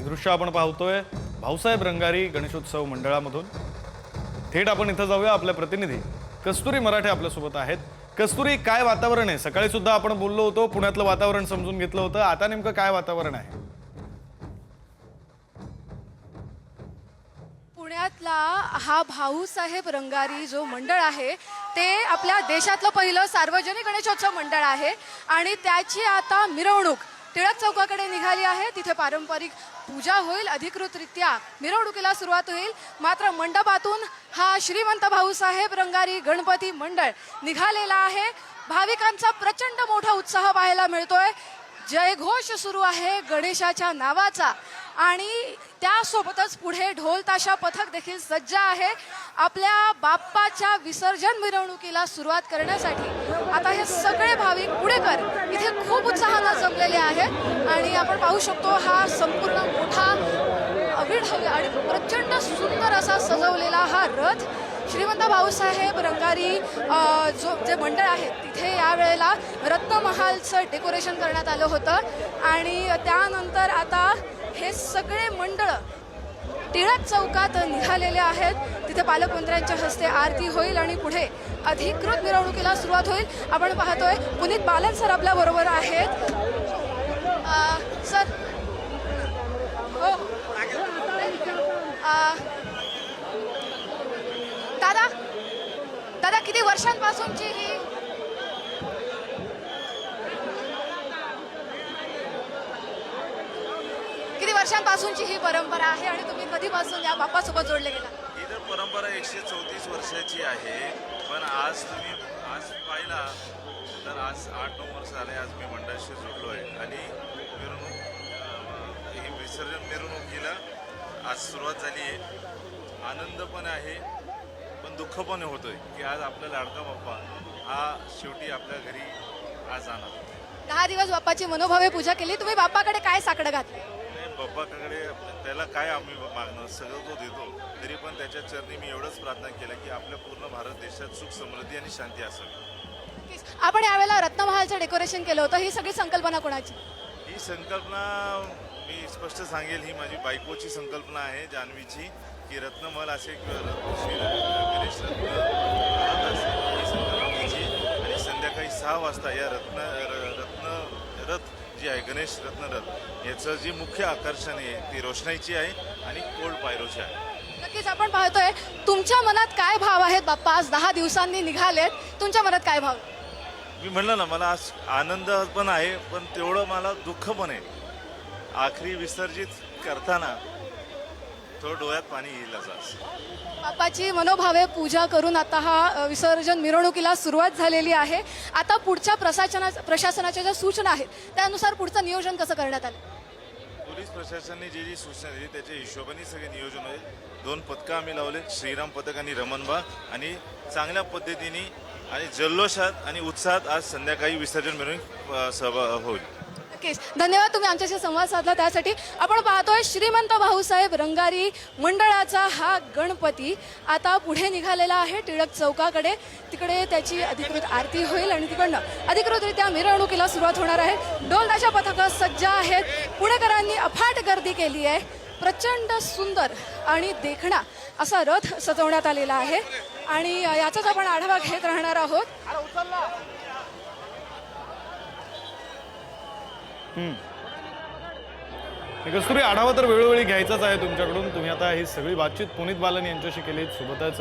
हे दृश्य आपण पाहतोय. भाऊसाहेब रंगारी गणेशोत्सव मंडळामधून. थेट आपण इथं जाऊया. आपल्या प्रतिनिधी कस्तुरी मराठे आपल्यासोबत आहेत. कस्तुरी काय वातावरण आहे? सकाळी सुद्धा आपण बोललो होतो पुण्यातलं वातावरण समजून घेतलं होतं. आता नेमकं काय वातावरण आहे? पुण्यातला हा भाऊसाहेब रंगारी जो मंडळ आहे ते आपल्या देशातलं पहिलं सार्वजनिक गणेशोत्सव मंडळ आहे. आणि त्याची आता मिरवणूक टिळक चौकाकडे निघाली आहे. तिथे पारंपरिक पूजा होईल. अधिकृतरित्या मिरवणुकीला सुरुवात होईल. मात्र मंडपातून हा श्रीमंत भाऊसाहेब रंगारी गणपती मंडळ निघालेला आहे. भाविकांचा प्रचंड मोठा उत्साह पाहायला मिळतोय. जयघोष सुरू आहे गणेशाच्या नावाचा. आणि त्यासोबतच पुढे ढोल ताशा पथक देखील सज्ज आहे. आपल्या बाप्पाच्या विसर्जन मिरवणुकीला सुरुवात करण्यासाठी आता हे सगळे भाविक पुढेकर इथे खूप उत्साहानं जमलेले आहेत आणि आपण पाहू शकतो हा संपूर्ण मोठा अविढव्य आणि प्रचंड सुंदर असा सजवलेला हा रथ. श्रीमंत भाऊसाहेब रंगारी जो जे मंडळ आहे तिथे यावेळेला रत्नमहालचं डेकोरेशन करण्यात आलं होतं. आणि त्यानंतर आता हे सगळे मंडळ टिळक चौकात निघालेले आहेत. तिथे पालकमंत्र्यांच्या हस्ते आरती होईल आणि पुढे अधिकृत मिरवणुकीला सुरुवात होईल. आपण पाहतोय पुनीत बालन सर आपल्या बरोबर आहेत सर हो. दादा दादा किती वर्षांपासूनची ही किती वर्षांपासूनची ही परंपरा आहे आणि तुम्ही कधीपासून या बाप्पासोबत जोडले गेला? ही तर परंपरा एकशे चौतीस वर्षाची आहे. पण आज तुम्ही आज पाहिला तर आज आठ नऊ वर्ष झाले आज मी मंडळाशी जोडलो आहे आणि मिरवणूक ही विसर्जन मिरवणुकीला आज सुरुवात झाली आहे. आनंद पण आहे पण दुःख पण होतोय की आज आपला लाडका बाप्पा हा शेवटी आपल्या घरी आज जाणार. दहा दिवस बाप्पाची मनोभावे पूजा केली. तुम्ही बाप्पाकडे काय साकडं घातलं बाप्पाकडे त्याला काय आम्ही मागणं सगळं तो देतो. तरी पण त्याच्या चरणी मी एवढंच प्रार्थना केलं की आपल्या पूर्ण भारत देशात सुख समृद्धी आणि शांती असावी. आपण यावेळेला रत्नमहालचं डेकोरेशन केलं होतं. ही सगळी संकल्पना कोणाची? ही संकल्पना मी स्पष्ट सांगेल. ही माझी बायकोची संकल्पना आहे जान्हवीची की रत्नमल असे आणि संध्याकाळी सहा वाजता या रत्न रत्न रथ जी आहे गणेश रत्न रथ याचं जी मुख्य आकर्षण आहे ती रोषणाईची आहे आणि कोल्ड पायरोची आहे. नक्कीच आपण पाहतोय तुमच्या मनात काय भाव आहेत बाप्पा? आज दहा दिवसांनी निघालेत. तुमच्या मनात काय भाव? मी म्हणलं ना मला आज आनंद पण आहे पण तेवढं मला दुःख पण आहे. आखरी विसर्जित करताना थोडं डोळ्यात पाणी येईलच आज बाप्पाची मनोभावे पूजा करून आता हा विसर्जन मिरवणुकीला सुरुवात झालेली आहे. आता पुढच्या प्रशासना प्रशासनाच्या ज्या सूचना आहेत त्यानुसार पुढचं नियोजन कसं करण्यात आलं? पोलीस प्रशासनाने जे जी सूचना दिली त्याच्या हिशोबाने सगळे नियोजन होईल. दोन पथकं आम्ही लावले श्रीराम पथक आणि रमणबा. आणि चांगल्या पद्धतीने आणि जल्लोषात आणि उत्साहात आज संध्याकाळी विसर्जन मिरवणूक सहभाग होईल. नक्कीच. धन्यवाद तुम्ही आमच्याशी संवाद साधला. त्यासाठी आपण पाहतोय श्रीमंत भाऊसाहेब रंगारी मंडळाचा हा गणपती आता पुढे निघालेला आहे टिळक चौकाकडे. तिकडे त्याची अधिकृत आरती होईल आणि तिकडनं अधिकृतरित्या मिरवणुकीला सुरुवात होणार आहे. डोलदाशा पथकं सज्ज आहेत. पुणेकरांनी अफाट गर्दी केली आहे. प्रचंड सुंदर आणि देखणा असा रथ सजवण्यात आलेला आहे. आणि याचाच आपण आढावा घेत राहणार आहोत. कस्तुरी आढावा तर वेळोवेळी घ्यायचाच आहे तुमच्याकडून. तुम्ही आता ही सगळी बातचीत पुनीत बालन यांच्याशी केली. सोबतच